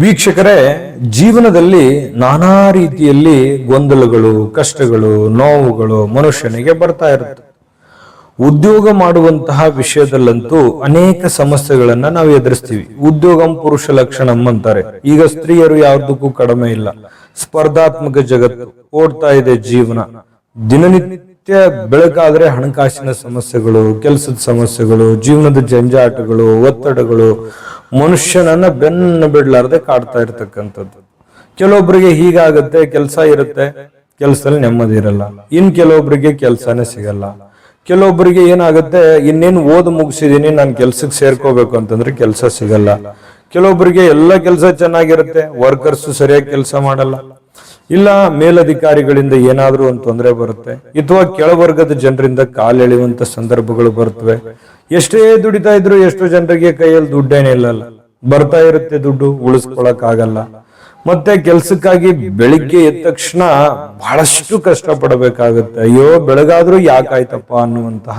ವೀಕ್ಷಕರೇ, ಜೀವನದಲ್ಲಿ ನಾನಾ ರೀತಿಯಲ್ಲಿ ಗೊಂದಲಗಳು, ಕಷ್ಟಗಳು, ನೋವುಗಳು ಮನುಷ್ಯನಿಗೆ ಬರ್ತಾ ಇರುತ್ತೆ. ಉದ್ಯೋಗ ಮಾಡುವಂತಹ ವಿಷಯದಲ್ಲಂತೂ ಅನೇಕ ಸಮಸ್ಯೆಗಳನ್ನ ನಾವು ಎದುರಿಸ್ತೀವಿ. ಉದ್ಯೋಗಂ ಪುರುಷ ಲಕ್ಷಣಂ ಅಂತಾರೆ. ಈಗ ಸ್ತ್ರೀಯರು ಯಾವುದಕ್ಕೂ ಕಡಿಮೆ ಇಲ್ಲ. ಸ್ಪರ್ಧಾತ್ಮಕ ಜಗತ್ತು ಓಡ್ತಾ ಇದೆ ಜೀವನ. ದಿನನಿತ್ಯ ಬೆಳಕಾದ್ರೆ ಹಣಕಾಸಿನ ಸಮಸ್ಯೆಗಳು, ಕೆಲಸದ ಸಮಸ್ಯೆಗಳು, ಜೀವನದ ಜಂಜಾಟಗಳು, ಒತ್ತಡಗಳು ಮನುಷ್ಯನನ್ನ ಬೆನ್ನು ಬಿಡ್ಲಾರ್ದೆ ಕಾಡ್ತಾ ಇರ್ತಕ್ಕಂಥದ್ದು. ಕೆಲವೊಬ್ಬರಿಗೆ ಹೀಗಾಗತ್ತೆ, ಕೆಲಸ ಇರುತ್ತೆ, ಕೆಲಸದಲ್ಲಿ ನೆಮ್ಮದಿ ಇರಲ್ಲ. ಇನ್ ಕೆಲವೊಬ್ಬರಿಗೆ ಕೆಲಸನೇ ಸಿಗಲ್ಲ. ಕೆಲವೊಬ್ಬರಿಗೆ ಏನಾಗುತ್ತೆ, ಇನ್ನೇನು ಓದ್ ಮುಗಿಸಿದೀನಿ, ನಾನು ಕೆಲ್ಸಕ್ಕೆ ಸೇರ್ಕೋಬೇಕು ಅಂತಂದ್ರೆ ಕೆಲಸ ಸಿಗಲ್ಲ. ಕೆಲವೊಬ್ಬರಿಗೆ ಎಲ್ಲ ಕೆಲಸ ಚೆನ್ನಾಗಿರುತ್ತೆ ವರ್ಕರ್ಸ್ ಸರಿಯಾಗಿ ಕೆಲಸ ಮಾಡಲ್ಲ. ಇಲ್ಲ ಮೇಲಧಿಕಾರಿಗಳಿಂದ ಏನಾದ್ರೂ ಒಂದು ತೊಂದರೆ ಬರುತ್ತೆ? ಅಥವಾ ಕೆಳವರ್ಗದ ಜನರಿಂದ ಕಾಲೆಳೆಯುವಂತ ಸಂದರ್ಭಗಳು ಬರ್ತವೆ ಎಷ್ಟೇ ದುಡಿತಾ ಇದ್ರು ಎಷ್ಟೋ ಜನರಿಗೆ ಕೈಯಲ್ಲಿ ದುಡ್ಡೇನೇ ಇಲ್ಲಲ್ಲ. ಬರ್ತಾ ಇರುತ್ತೆ ದುಡ್ಡು ಉಳಿಸ್ಕೊಳಕ್ ಆಗಲ್ಲ ಮತ್ತೆ ಕೆಲ್ಸಕ್ಕಾಗಿ ಬೆಳಿಗ್ಗೆ ಎದ್ದ ತಕ್ಷಣ ಬಹಳಷ್ಟು ಕಷ್ಟ ಪಡಬೇಕಾಗುತ್ತೆ ಅಯ್ಯೋ, ಬೆಳಗಾದ್ರೂ ಯಾಕಾಯ್ತಪ್ಪ ಅನ್ನುವಂತಹ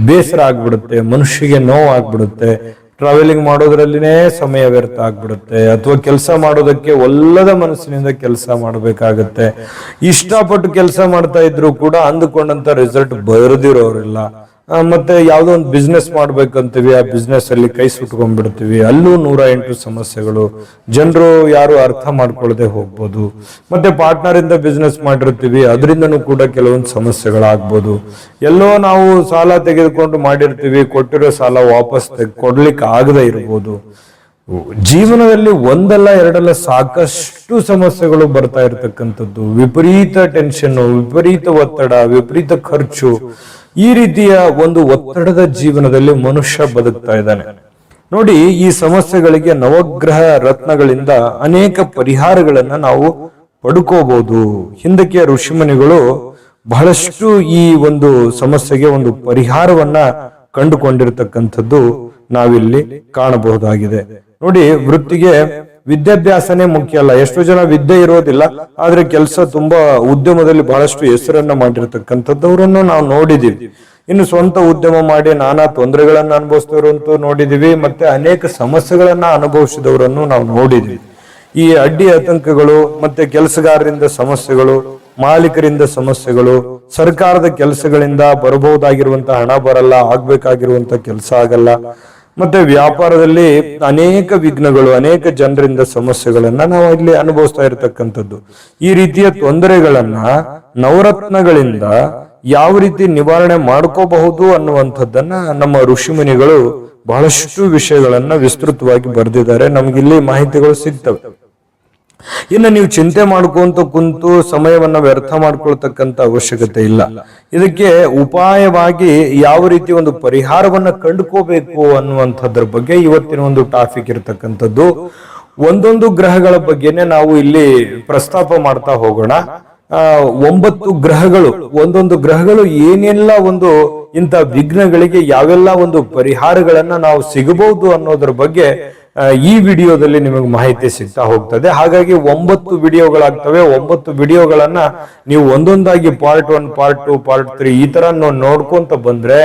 ಬೇಸರ ಆಗ್ಬಿಡುತ್ತೆ ಮನುಷ್ಯಗೆ ನೋವು ಆಗ್ಬಿಡುತ್ತೆ ಟ್ರಾವೆಲಿಂಗ್ ಮಾಡೋದ್ರಲ್ಲಿನೇ ಸಮಯ ವ್ಯರ್ಥ ಆಗ್ಬಿಡುತ್ತೆ. ಅಥವಾ ಕೆಲಸ ಮಾಡೋದಕ್ಕೆ ಒಲ್ಲದ ಮನಸ್ಸಿನಿಂದ ಕೆಲಸ ಮಾಡಬೇಕಾಗತ್ತೆ. ಇಷ್ಟಪಟ್ಟು ಕೆಲಸ ಮಾಡ್ತಾ ಇದ್ರು ಕೂಡ ಅಂದುಕೊಂಡಂತ ರಿಸಲ್ಟ್ ಬರೆದಿರೋರಿಲ್ಲ. ಮತ್ತೆ ಯಾವುದೋ ಒಂದು ಬಿಸ್ನೆಸ್ ಮಾಡ್ಬೇಕಂತೀವಿ, ಆ ಬಿಸ್ನೆಸ್ ಅಲ್ಲಿ ಕೈ ಸುಟ್ಕೊಂಡ್ಬಿಡ್ತೀವಿ. ಅಲ್ಲೂ ನೂರ ಎಂಟು ಸಮಸ್ಯೆಗಳು. ಜನರು ಯಾರು ಅರ್ಥ ಮಾಡ್ಕೊಳ್ಳದೆ ಹೋಗ್ಬೋದು. ಮತ್ತೆ ಪಾರ್ಟ್ನರ್ ಇಂದ ಬಿಸ್ನೆಸ್ ಮಾಡಿರ್ತೀವಿ, ಅದರಿಂದನೂ ಕೂಡ ಕೆಲವೊಂದು ಸಮಸ್ಯೆಗಳಾಗ್ಬೋದು. ಎಲ್ಲೋ ನಾವು ಸಾಲ ತೆಗೆದುಕೊಂಡು ಮಾಡಿರ್ತೀವಿ, ಕೊಟ್ಟಿರೋ ಸಾಲ ವಾಪಸ್ ಕೊಡ್ಲಿಕ್ಕೆ ಆಗದೆ ಇರ್ಬೋದು. ಜೀವನದಲ್ಲಿ ಒಂದಲ್ಲ ಎರಡಲ್ಲ ಸಾಕಷ್ಟು ಸಮಸ್ಯೆಗಳು ಬರ್ತಾ ಇರತಕ್ಕಂಥದ್ದು. ವಿಪರೀತ ಟೆನ್ಷನ್ ವಿಪರೀತ ಒತ್ತಡ, ವಿಪರೀತ ಖರ್ಚು. ಈ ರೀತಿಯ ಒಂದು ಒತ್ತಡದ ಜೀವನದಲ್ಲಿ ಮನುಷ್ಯ ಬದುಕ್ತಾ ಇದ್ದಾನೆ. ನೋಡಿ, ಈ ಸಮಸ್ಯೆಗಳಿಗೆ ನವಗ್ರಹ ರತ್ನಗಳಿಂದ ಅನೇಕ ಪರಿಹಾರಗಳನ್ನ ನಾವು ಪಡ್ಕೋಬಹುದು ಹಿಂದಕ್ಕೆ ಋಷಿಮುನಿಗಳು ಬಹಳಷ್ಟು ಈ ಒಂದು ಸಮಸ್ಯೆಗೆ ಒಂದು ಪರಿಹಾರವನ್ನ ಕಂಡುಕೊಂಡಿರ್ತಕ್ಕಂಥದ್ದು ನಾವಿಲ್ಲಿ ಕಾಣಬಹುದಾಗಿದೆ. ನೋಡಿ, ವೃತ್ತಿಗೆ ವಿದ್ಯಾಭ್ಯಾಸನೇ ಮುಖ್ಯ ಅಲ್ಲ. ಎಷ್ಟೋ ಜನ ವಿದ್ಯೆ ಇರೋದಿಲ್ಲ, ಆದ್ರೆ ಕೆಲಸ ತುಂಬಾ ಉದ್ಯಮದಲ್ಲಿ ಬಹಳಷ್ಟು ಹೆಸರನ್ನ ಮಾಡಿರ್ತಕ್ಕಂಥದ್ದವರನ್ನು ನಾವು ನೋಡಿದೀವಿ. ಇನ್ನು ಸ್ವಂತ ಉದ್ಯಮ ಮಾಡಿ ನಾನಾ ತೊಂದರೆಗಳನ್ನ ಅನುಭವಿಸಿದವರಂತೂ ನೋಡಿದೀವಿ, ಮತ್ತೆ ಅನೇಕ ಸಮಸ್ಯೆಗಳನ್ನ ಅನುಭವಿಸಿದವರನ್ನು ನಾವು ನೋಡಿದ್ವಿ. ಈ ಅಡ್ಡಿ ಆತಂಕಗಳು, ಮತ್ತೆ ಕೆಲಸಗಾರರಿಂದ ಸಮಸ್ಯೆಗಳು, ಮಾಲೀಕರಿಂದ ಸಮಸ್ಯೆಗಳು, ಸರ್ಕಾರದ ಕೆಲಸಗಳಿಂದ ಬರಬಹುದಾಗಿರುವಂತಹ ಹಣ ಬರಲ್ಲ ಆಗ್ಬೇಕಾಗಿರುವಂತ ಕೆಲಸ ಆಗಲ್ಲ. ಮತ್ತೆ ವ್ಯಾಪಾರದಲ್ಲಿ ಅನೇಕ ವಿಘ್ನಗಳು, ಅನೇಕ ಜನರಿಂದ ಸಮಸ್ಯೆಗಳನ್ನ ನಾವು ಇಲ್ಲಿ ಅನುಭವಿಸ್ತಾ ಇರತಕ್ಕಂಥದ್ದು. ಈ ರೀತಿಯ ತೊಂದರೆಗಳನ್ನ ನವರತ್ನಗಳಿಂದ ಯಾವ ರೀತಿ ನಿವಾರಣೆ ಮಾಡ್ಕೋಬಹುದು ಅನ್ನುವಂಥದ್ದನ್ನ ನಮ್ಮ ಋಷಿಮುನಿಗಳು ಬಹಳಷ್ಟು ವಿಷಯಗಳನ್ನ ವಿಸ್ತೃತವಾಗಿ ಬರೆದಿದ್ದಾರೆ. ನಮ್ಗಿಲ್ಲಿ ಮಾಹಿತಿಗಳು ಸಿಗ್ತವೆ. ಇನ್ನು ನೀವು ಚಿಂತೆ ಮಾಡ್ಕೊಂತ ಕುಂತು ಸಮಯವನ್ನ ವ್ಯರ್ಥ ಮಾಡ್ಕೊಳ್ತಕ್ಕಂತ ಅವಶ್ಯಕತೆ ಇಲ್ಲ. ಇದಕ್ಕೆ ಉಪಾಯವಾಗಿ ಯಾವ ರೀತಿ ಒಂದು ಪರಿಹಾರವನ್ನ ಕಂಡುಕೋಬೇಕು ಅನ್ನುವಂಥದ್ರ ಬಗ್ಗೆ ಇವತ್ತಿನ ಒಂದು ಟಾಪಿಕ್ ಇರತಕ್ಕಂಥದ್ದು. ಒಂದೊಂದು ಗ್ರಹಗಳ ಬಗ್ಗೆನೆ ನಾವು ಇಲ್ಲಿ ಪ್ರಸ್ತಾಪ ಮಾಡ್ತಾ ಹೋಗೋಣ. ಒಂಬತ್ತು ಗ್ರಹಗಳು, ಒಂದೊಂದು ಗ್ರಹಗಳು ಏನೆಲ್ಲ ಒಂದು ಇಂಥ ವಿಘ್ನಗಳಿಗೆ ಯಾವೆಲ್ಲ ಒಂದು ಪರಿಹಾರಗಳನ್ನ ನಾವು ಸಿಗಬಹುದು ಅನ್ನೋದ್ರ ಬಗ್ಗೆ ಈ ವಿಡಿಯೋದಲ್ಲಿ ನಿಮಗೆ ಮಾಹಿತಿ ಸಿಗ್ತಾ ಹೋಗ್ತದೆ. ಹಾಗಾಗಿ ಒಂಬತ್ತು ವಿಡಿಯೋಗಳಾಗ್ತವೆ. ಒಂಬತ್ತು ವಿಡಿಯೋಗಳನ್ನ ನೀವು ಒಂದೊಂದಾಗಿ part one part two part three ಈ ತರ ನೋಡ್ಕೊಂತ ಬಂದ್ರೆ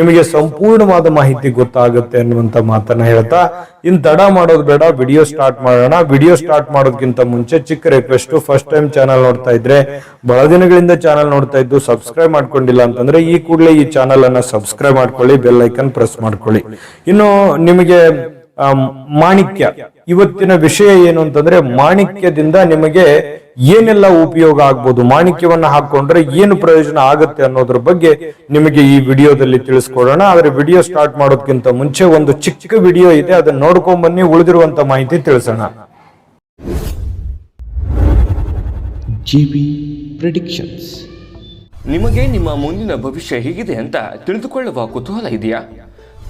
ನಿಮಗೆ ಸಂಪೂರ್ಣವಾದ ಮಾಹಿತಿ ಗೊತ್ತಾಗುತ್ತೆ ಅನ್ನುವಂತ ಮಾತನ್ನ ಹೇಳ್ತಾ, ಇನ್ ತಡ ಮಾಡೋದು ಬೇಡ, ವಿಡಿಯೋ ಸ್ಟಾರ್ಟ್ ಮಾಡೋಣ. ವಿಡಿಯೋ ಸ್ಟಾರ್ಟ್ ಮಾಡೋದಕ್ಕಿಂತ ಮುಂಚೆ ಚಿಕ್ಕ ರಿಕ್ವೆಸ್ಟ್ ಫಸ್ಟ್ ಟೈಮ್ ಚಾನಲ್ ನೋಡ್ತಾ ಇದ್ರೆ, ಬಹಳ ದಿನಗಳಿಂದ ಚಾನಲ್ ನೋಡ್ತಾ ಇದ್ದು ಸಬ್ಸ್ಕ್ರೈಬ್ ಮಾಡ್ಕೊಂಡಿಲ್ಲ ಅಂತಂದ್ರೆ ಈ ಕೂಡಲೇ ಈ ಚಾನಲ್ ಅನ್ನ ಸಬ್ಸ್ಕ್ರೈಬ್ ಮಾಡ್ಕೊಳ್ಳಿ ಬೆಲ್ ಐಕನ್ ಪ್ರೆಸ್ ಮಾಡ್ಕೊಳ್ಳಿ. ಇನ್ನು ನಿಮಗೆ ಮಾಣಿಕ್ಯ. ಇವತ್ತಿನ ವಿಷಯ ಏನು ಅಂತಂದ್ರೆ ಮಾಣಿಕ್ಯದಿಂದ ನಿಮಗೆ ಏನೆಲ್ಲ ಉಪಯೋಗ ಆಗ್ಬೋದು? ಮಾಣಿಕ್ಯವನ್ನ ಹಾಕೊಂಡ್ರೆ ಏನು ಪ್ರಯೋಜನ ಆಗುತ್ತೆ ಅನ್ನೋದ್ರ ಬಗ್ಗೆ ನಿಮಗೆ ಈ ವಿಡಿಯೋದಲ್ಲಿ ತಿಳಿಸ್ಕೊಡೋಣ. ಆದ್ರೆ ವಿಡಿಯೋ ಸ್ಟಾರ್ಟ್ ಮಾಡೋದಕ್ಕಿಂತ ಮುಂಚೆ ಒಂದು ಚಿಕ್ಕ ಚಿಕ್ಕ ವಿಡಿಯೋ ಇದೆ ಅದನ್ನ ನೋಡ್ಕೊಂಡ್ ಬನ್ನಿ ಉಳಿದಿರುವಂತ ಮಾಹಿತಿ ತಿಳಿಸೋಣ. GB predictions. ನಿಮಗೆ ನಿಮ್ಮ ಮುಂದಿನ ಭವಿಷ್ಯ ಹೇಗಿದೆ ಅಂತ ತಿಳಿದುಕೊಳ್ಳುವ ಕುತೂಹಲ ಇದೆಯಾ?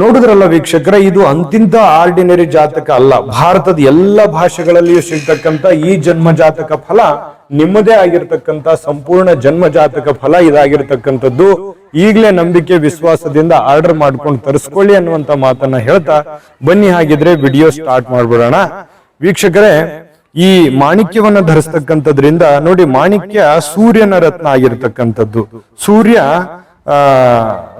ನೋಡಿದ್ರಲ್ಲ ವೀಕ್ಷಕರ, ಇದು ಅಂತಿಂತ ಆರ್ಡಿನರಿ ಜಾತಕ ಅಲ್ಲ. ಭಾರತದ ಎಲ್ಲ ಭಾಷೆಗಳಲ್ಲಿಯೂ ಸಿಗ್ತಕ್ಕಂತ ಈ ಜನ್ಮ ಜಾತಕ ಫಲ ನಿಮ್ಮದೇ ಆಗಿರ್ತಕ್ಕಂತ ಸಂಪೂರ್ಣ ಜನ್ಮ ಜಾತಕ ಫಲ ಇದಾಗಿರ್ತಕ್ಕಂಥದ್ದು. ಈಗಲೇ ನಂಬಿಕೆ, ವಿಶ್ವಾಸದಿಂದ ಆರ್ಡರ್ ಮಾಡ್ಕೊಂಡು ತರಿಸ್ಕೊಳ್ಳಿ ಅನ್ನುವಂತ ಮಾತನ್ನ ಹೇಳ್ತಾ ಬನ್ನಿ ಹಾಗಿದ್ರೆ ವಿಡಿಯೋ ಸ್ಟಾರ್ಟ್ ಮಾಡ್ಬಿಡೋಣ. ವೀಕ್ಷಕರೇ, ಈ ಮಾಣಿಕ್ಯವನ್ನ ಧರಿಸ್ತಕ್ಕಂಥದ್ರಿಂದ ನೋಡಿ ಮಾಣಿಕ್ಯ ಸೂರ್ಯನ ರತ್ನ ಆಗಿರ್ತಕ್ಕಂಥದ್ದು. ಸೂರ್ಯ ಆ,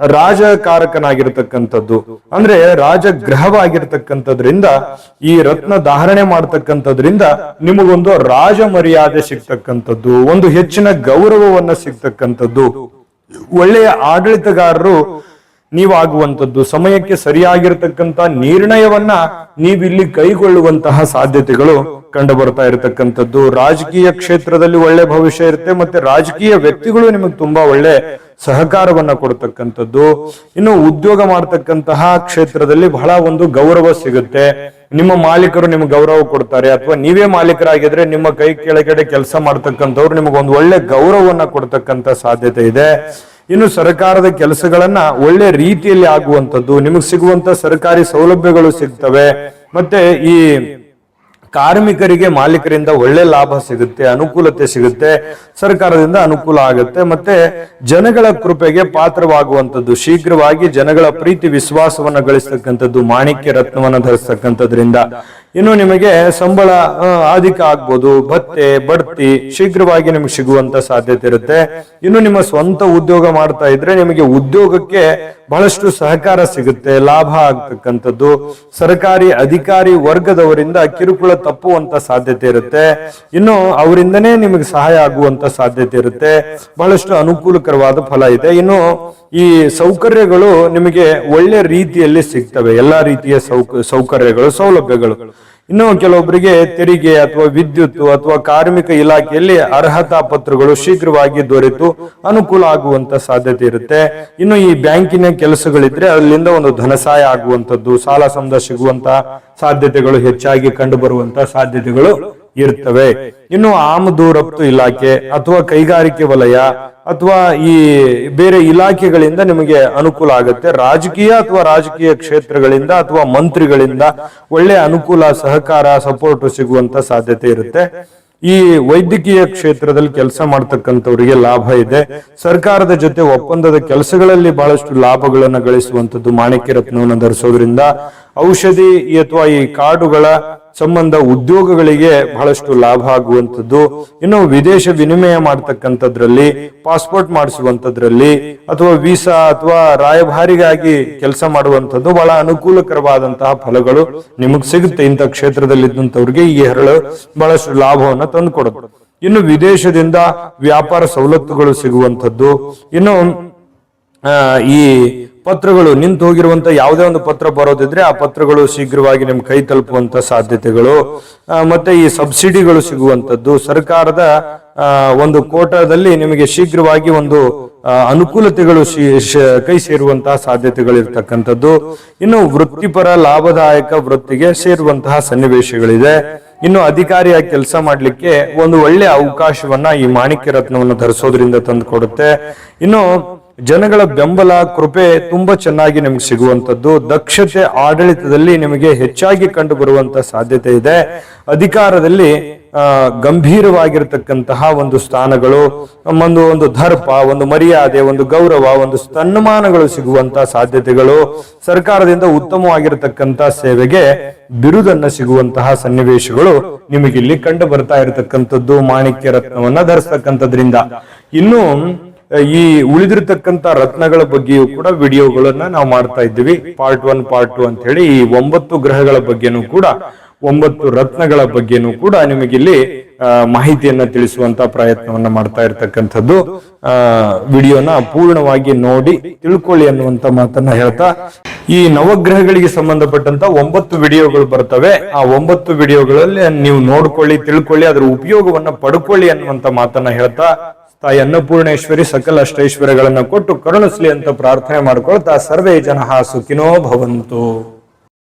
ರಾಜಕಾರಕನಾಗಿರ್ತಕ್ಕಂಥದ್ದು. ಅಂದ್ರೆ ರಾಜಗ್ರಹವಾಗಿರ್ತಕ್ಕಂಥದ್ರಿಂದ, ಈ ರತ್ನ ಧಾರಣೆ ಮಾಡ್ತಕ್ಕಂಥದ್ರಿಂದ ನಿಮಗೊಂದು ರಾಜ ಮರ್ಯಾದೆ ಸಿಗ್ತಕ್ಕಂಥದ್ದು, ಒಂದು ಹೆಚ್ಚಿನ ಗೌರವವನ್ನ ಸಿಗ್ತಕ್ಕಂಥದ್ದು. ಒಳ್ಳೆಯ ಆಡಳಿತಗಾರರು ನೀವಾಗುವಂಥದ್ದು. ಸಮಯಕ್ಕೆ ಸರಿಯಾಗಿರ್ತಕ್ಕಂಥ ನಿರ್ಣಯವನ್ನ ನೀವಿಲ್ಲಿ ಕೈಗೊಳ್ಳುವಂತಹ ಸಾಧ್ಯತೆಗಳು ಕಂಡು ಬರ್ತಾ ಇರತಕ್ಕಂಥದ್ದು. ರಾಜಕೀಯ ಕ್ಷೇತ್ರದಲ್ಲಿ ಒಳ್ಳೆ ಭವಿಷ್ಯ ಇರುತ್ತೆ, ಮತ್ತೆ ರಾಜಕೀಯ ವ್ಯಕ್ತಿಗಳು ನಿಮಗೆ ತುಂಬಾ ಒಳ್ಳೆ ಸಹಕಾರವನ್ನ ಕೊಡ್ತಕ್ಕಂಥದ್ದು. ಇನ್ನು ಉದ್ಯೋಗ ಮಾಡ್ತಕ್ಕಂತಹ ಕ್ಷೇತ್ರದಲ್ಲಿ ಬಹಳ ಒಂದು ಗೌರವ ಸಿಗುತ್ತೆ. ನಿಮ್ಮ ಮಾಲೀಕರು ನಿಮ್ಗೆ ಗೌರವ ಕೊಡ್ತಾರೆ, ಅಥವಾ ನೀವೇ ಮಾಲೀಕರಾಗಿದ್ರೆ ನಿಮ್ಮ ಕೈ ಕೆಳಗಡೆ ಕೆಲಸ ಮಾಡ್ತಕ್ಕಂಥವ್ರು ನಿಮಗೊಂದು ಒಳ್ಳೆ ಗೌರವವನ್ನ ಕೊಡ್ತಕ್ಕಂಥ ಸಾಧ್ಯತೆ ಇದೆ. ಇನ್ನು ಸರ್ಕಾರದ ಕೆಲಸಗಳನ್ನ ಒಳ್ಳೆ ರೀತಿಯಲ್ಲಿ ಆಗುವಂತದ್ದು ನಿಮಗೆ ಸಿಗುವಂತ ಸರ್ಕಾರಿ ಸೌಲಭ್ಯಗಳು ಸಿಗ್ತವೆ, ಮತ್ತೆ ಈ ಕಾರ್ಮಿಕರಿಗೆ ಮಾಲೀಕರಿಂದ ಒಳ್ಳೆ ಲಾಭ ಸಿಗುತ್ತೆ, ಅನುಕೂಲತೆ ಸಿಗುತ್ತೆ, ಸರ್ಕಾರದಿಂದ ಅನುಕೂಲ ಆಗುತ್ತೆ, ಮತ್ತೆ ಜನಗಳ ಕೃಪೆಗೆ ಪಾತ್ರವಾಗುವಂತದ್ದು ಶೀಘ್ರವಾಗಿ ಜನಗಳ ಪ್ರೀತಿ, ವಿಶ್ವಾಸವನ್ನ ಗಳಿಸ್ತಕ್ಕಂಥದ್ದು, ಮಾಣಿಕ್ಯ ರತ್ನವನ್ನ ಧರಿಸ್ತಕ್ಕಂಥದ್ರಿಂದ. ಇನ್ನು ನಿಮಗೆ ಸಂಬಳ ಅಧಿಕ ಆಗ್ಬೋದು. ಭತ್ತೆ, ಬಡ್ತಿ ಶೀಘ್ರವಾಗಿ ನಿಮಗೆ ಸಿಗುವಂತ ಸಾಧ್ಯತೆ ಇರುತ್ತೆ. ಇನ್ನು ನಿಮ್ಮ ಸ್ವಂತ ಉದ್ಯೋಗ ಮಾಡ್ತಾ ಇದ್ರೆ ನಿಮಗೆ ಉದ್ಯೋಗಕ್ಕೆ ಬಹಳಷ್ಟು ಸಹಕಾರ ಸಿಗುತ್ತೆ, ಲಾಭ ಆಗ್ತಕ್ಕಂಥದ್ದು. ಸರ್ಕಾರಿ ಅಧಿಕಾರಿ ವರ್ಗದವರಿಂದ ಕಿರುಕುಳ ತಪ್ಪುವಂತ ಸಾಧ್ಯತೆ ಇರುತ್ತೆ. ಇನ್ನು ಅವರಿಂದನೇ ನಿಮಗೆ ಸಹಾಯ ಆಗುವಂತ ಸಾಧ್ಯತೆ ಇರುತ್ತೆ. ಬಹಳಷ್ಟು ಅನುಕೂಲಕರವಾದ ಫಲ ಇದೆ. ಇನ್ನು ಈ ಸೌಕರ್ಯಗಳು ನಿಮಗೆ ಒಳ್ಳೆ ರೀತಿಯಲ್ಲಿ ಸಿಗ್ತವೆ. ಎಲ್ಲಾ ರೀತಿಯ ಸೌಕ, ಸೌಕರ್ಯಗಳು, ಸೌಲಭ್ಯಗಳು. ಇನ್ನು ಕೆಲವೊಬ್ಬರಿಗೆ ತೆರಿಗೆ ಅಥವಾ ವಿದ್ಯುತ್ ಅಥವಾ ಕಾರ್ಮಿಕ ಇಲಾಖೆಯಲ್ಲಿ ಅರ್ಹತಾ ಪತ್ರಗಳು ಶೀಘ್ರವಾಗಿ ದೊರೆತು ಅನುಕೂಲ ಆಗುವಂತ ಸಾಧ್ಯತೆ ಇರುತ್ತೆ. ಇನ್ನು ಈ ಬ್ಯಾಂಕಿನ ಕೆಲಸಗಳಿದ್ರೆ ಅಲ್ಲಿಂದ ಒಂದು ಧನಸಹಾಯ ಆಗುವಂತದ್ದು ಸಾಲ ಸಮದ ಸಿಗುವಂತಹ ಸಾಧ್ಯತೆಗಳು ಹೆಚ್ಚಾಗಿ ಕಂಡು ಬರುವಂತ ಸಾಧ್ಯತೆಗಳು ಇರ್ತವೆ. ಇನ್ನು ಆಮದು ರಫ್ತು ಇಲಾಖೆ ಅಥವಾ ಕೈಗಾರಿಕೆ ವಲಯ ಅಥವಾ ಈ ಬೇರೆ ಇಲಾಖೆಗಳಿಂದ ನಿಮಗೆ ಅನುಕೂಲ ಆಗುತ್ತೆ? ರಾಜಕೀಯ ಅಥವಾ ರಾಜಕೀಯ ಕ್ಷೇತ್ರಗಳಿಂದ ಅಥವಾ ಮಂತ್ರಿಗಳಿಂದ ಒಳ್ಳೆ ಅನುಕೂಲ, ಸಹಕಾರ ಸಪೋರ್ಟ್ ಸಿಗುವಂತ ಸಾಧ್ಯತೆ ಇರುತ್ತೆ. ಈ ವೈದ್ಯಕೀಯ ಕ್ಷೇತ್ರದಲ್ಲಿ ಕೆಲಸ ಮಾಡ್ತಕ್ಕಂಥವರಿಗೆ ಲಾಭ ಇದೆ. ಸರ್ಕಾರದ ಜೊತೆ ಒಪ್ಪಂದದ ಕೆಲಸಗಳಲ್ಲಿ ಬಹಳಷ್ಟು ಲಾಭಗಳನ್ನ ಗಳಿಸುವಂತದ್ದು ಮಾಣಿಕ್ಯ ರತ್ನವನ್ನು ಧರಿಸೋದ್ರಿಂದ ಔಷಧಿ ಅಥವಾ ಈ ಕಾರ್ಡುಗಳ ಸಂಬಂಧ ಉದ್ಯೋಗಗಳಿಗೆ ಬಹಳಷ್ಟು ಲಾಭ ಆಗುವಂತದ್ದು ಇನ್ನು ವಿದೇಶ ವಿನಿಮಯ ಮಾಡ್ತಕ್ಕಂಥದ್ರಲ್ಲಿ, ಪಾಸ್ಪೋರ್ಟ್ ಮಾಡಿಸುವಂತದ್ರಲ್ಲಿ ಅಥವಾ ವೀಸಾ ಅಥವಾ ರಾಯಭಾರಿಗಾಗಿ ಕೆಲಸ ಮಾಡುವಂತದ್ದು ಬಹಳ ಅನುಕೂಲಕರವಾದಂತಹ ಫಲಗಳು ನಿಮಗ್ ಸಿಗುತ್ತೆ. ಇಂಥ ಕ್ಷೇತ್ರದಲ್ಲಿ ಇದ್ದಂಥವ್ರಿಗೆ ಈ ಹೆರಳು ಬಹಳಷ್ಟು ಲಾಭವನ್ನ ತಂದುಕೊಡುತ್ತೆ. ಇನ್ನು ವಿದೇಶದಿಂದ ವ್ಯಾಪಾರ ಸವಲತ್ತುಗಳು ಸಿಗುವಂತದ್ದು ಇನ್ನು ಈ ಪತ್ರಗಳು ನಿಂತು ಹೋಗಿರುವಂತ ಯಾವುದೇ ಒಂದು ಪತ್ರ ಬರೋದಿದ್ರೆ ಆ ಪತ್ರಗಳು ಶೀಘ್ರವಾಗಿ ನಿಮ್ ಕೈ ತಲುಪುವಂತ ಸಾಧ್ಯತೆಗಳು. ಮತ್ತೆ ಈ ಸಬ್ಸಿಡಿಗಳು ಸಿಗುವಂತದ್ದು. ಸರ್ಕಾರದ ಒಂದು ಕೋಟಾದಲ್ಲಿ ನಿಮಗೆ ಶೀಘ್ರವಾಗಿ ಒಂದು ಅನುಕೂಲತೆಗಳು ಕೈ ಸೇರುವಂತಹ ಸಾಧ್ಯತೆಗಳು ಇರ್ತಕ್ಕಂಥದ್ದು. ಇನ್ನು ವೃತ್ತಿಪರ, ಲಾಭದಾಯಕ ವೃತ್ತಿಗೆ ಸೇರುವಂತಹ ಸನ್ನಿವೇಶಗಳಿದೆ. ಇನ್ನು ಅಧಿಕಾರಿಯಾಗಿ ಕೆಲಸ ಮಾಡಲಿಕ್ಕೆ ಒಂದು ಒಳ್ಳೆ ಅವಕಾಶವನ್ನ ಈ ಮಾಣಿಕ್ಯ ರತ್ನವನ್ನು ಧರಿಸೋದ್ರಿಂದ ತಂದು ಕೊಡುತ್ತೆ. ಇನ್ನು ಜನಗಳ ಬೆಂಬಲ, ಕೃಪೆ ತುಂಬಾ ಚೆನ್ನಾಗಿ ನಿಮ್ಗೆ ಸಿಗುವಂತದ್ದು ದಕ್ಷತೆ, ಆಡಳಿತದಲ್ಲಿ ನಿಮಗೆ ಹೆಚ್ಚಾಗಿ ಕಂಡು ಬರುವಂತ ಸಾಧ್ಯತೆ ಇದೆ. ಅಧಿಕಾರದಲ್ಲಿ ಗಂಭೀರವಾಗಿರ್ತಕ್ಕಂತಹ ಒಂದು ಸ್ಥಾನಗಳು, ಒಂದು ಒಂದು ದರ್ಪ, ಒಂದು ಮರ್ಯಾದೆ, ಒಂದು ಗೌರವ, ಒಂದು ಸ್ತನ್ಮಾನಗಳು ಸಿಗುವಂತಹ ಸಾಧ್ಯತೆಗಳು. ಸರ್ಕಾರದಿಂದ ಉತ್ತಮವಾಗಿರತಕ್ಕಂತ ಸೇವೆಗೆ ಬಿರುದನ್ನ ಸಿಗುವಂತಹ ಸನ್ನಿವೇಶಗಳು ನಿಮಗಿಲ್ಲಿ ಕಂಡು ಬರ್ತಾ ಇರತಕ್ಕಂಥದ್ದು. ಮಾಣಿಕ್ಯ ರತ್ನವನ್ನ ಧರಿಸ್ತಕ್ಕಂಥದ್ರಿಂದ. ಇನ್ನು ಈ ಉಳಿದಿರತಕ್ಕಂತ ರತ್ನಗಳ ಬಗ್ಗೆಯೂ ಕೂಡ ವಿಡಿಯೋಗಳನ್ನ ನಾವು ಮಾಡ್ತಾ ಇದ್ದೀವಿ. ಪಾರ್ಟ್ ಒನ್ ಪಾರ್ಟ್ ಟು ಅಂತ ಹೇಳಿ ಈ ಒಂಬತ್ತು ಗ್ರಹಗಳ ಬಗ್ಗೆನೂ ಕೂಡ, ಒಂಬತ್ತು ರತ್ನಗಳ ಬಗ್ಗೆನೂ ಕೂಡ ನಿಮಗಿಲ್ಲಿ ಮಾಹಿತಿಯನ್ನ ತಿಳಿಸುವಂತ ಪ್ರಯತ್ನವನ್ನ ಮಾಡ್ತಾ ಇರ್ತಕ್ಕಂಥದ್ದು. ಆ ವಿಡಿಯೋನ ಪೂರ್ಣವಾಗಿ ನೋಡಿ ತಿಳ್ಕೊಳ್ಳಿ ಅನ್ನುವಂತ ಮಾತನ್ನ ಹೇಳ್ತಾ, ಈ ನವಗ್ರಹಗಳಿಗೆ ಸಂಬಂಧಪಟ್ಟಂತ ಒಂಬತ್ತು ವಿಡಿಯೋಗಳು ಬರ್ತವೆ. ಆ ಒಂಬತ್ತು ವಿಡಿಯೋಗಳಲ್ಲಿ ನೀವು ನೋಡ್ಕೊಳ್ಳಿ, ತಿಳ್ಕೊಳ್ಳಿ, ಅದರ ಉಪಯೋಗವನ್ನ ಪಡ್ಕೊಳ್ಳಿ ಅನ್ನುವಂತ ಮಾತನ್ನ ಹೇಳ್ತಾ ತಾಯಿ ಅನ್ನಪೂರ್ಣೇಶ್ವರಿ ಸಕಲ ಅಷ್ಟೈಶ್ವರ್ಯಗಳನ್ನು ಕೊಟ್ಟು ಕರುಣಿಸಲಿ ಅಂತ ಪ್ರಾರ್ಥನೆ ಮಾಡ್ಕೊಳ್ತಾ ಸರ್ವೇ ಜನ ಸುಖಿನೋ ಭವಂತು.